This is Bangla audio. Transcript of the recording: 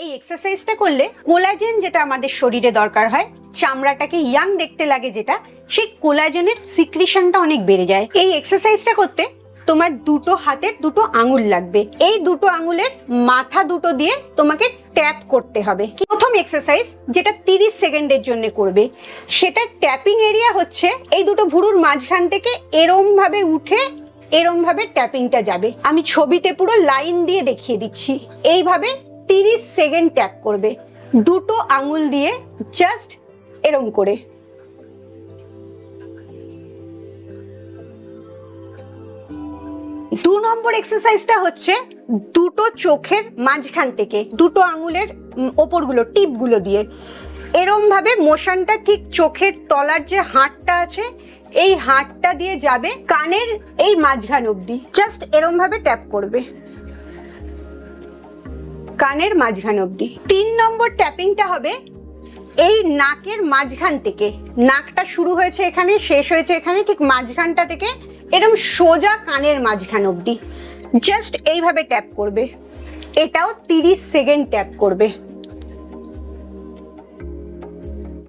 এই এক্সারসাইজটা করলে কোলাজেন যেটা আমাদের শরীরে দরকার হয়, চামড়াটাকে ইয়াং দেখতে লাগে যেটা, সেই কোলাজেনের সিক্রিশনটা অনেক বেড়ে যায়। এই এক্সারসাইজটা করতে তোমার দুটো হাতের দুটো আঙুল লাগবে। এই দুটো আঙুলের মাথা দুটো দিয়ে তোমাকে ট্যাপ করতে হবে। প্রথম এক্সারসাইজ যেটা তিরিশ সেকেন্ডের জন্য করবে, সেটা ট্যাপিং এরিয়া হচ্ছে এই দুটো ভুরুর মাঝখান থেকে এরম ভাবে উঠে এরম ভাবে ট্যাপিংটা যাবে। আমি ছবিতে পুরো লাইন দিয়ে দেখিয়ে দিচ্ছি। এইভাবে তিরিশ সেকেন্ড ট্যাপ করবে। দুটো আঙুল দিয়ে জাস্ট এরম করে। দু নম্বর এক্সারসাইজটা হচ্ছে দুটো চোখের মাঝখান থেকে, দুটো আঙুলের ওপরগুলো, টিপগুলো দিয়ে। এরম ভাবে মোশনটা ঠিক চোখের তলার যে হাড়টা আছে, এই হাড়টা দিয়ে যাবে কানের এই মাঝখান অবধি। জাস্ট এরম ভাবে ট্যাপ করবে। কানের মাঝখান অবধি। তিন নম্বর ট্যাপিংটা হবে এই নাকের মাঝখান থেকে। নাকটা শুরু হয়েছে এখানে, শেষ হয়েছে এখানে, ঠিক মাঝখানটা থেকে এরম সোজা কানের মাঝখান অবধি। জাস্ট এইভাবে ট্যাপ করবে। এটাও তিরিশ সেকেন্ড ট্যাপ করবে।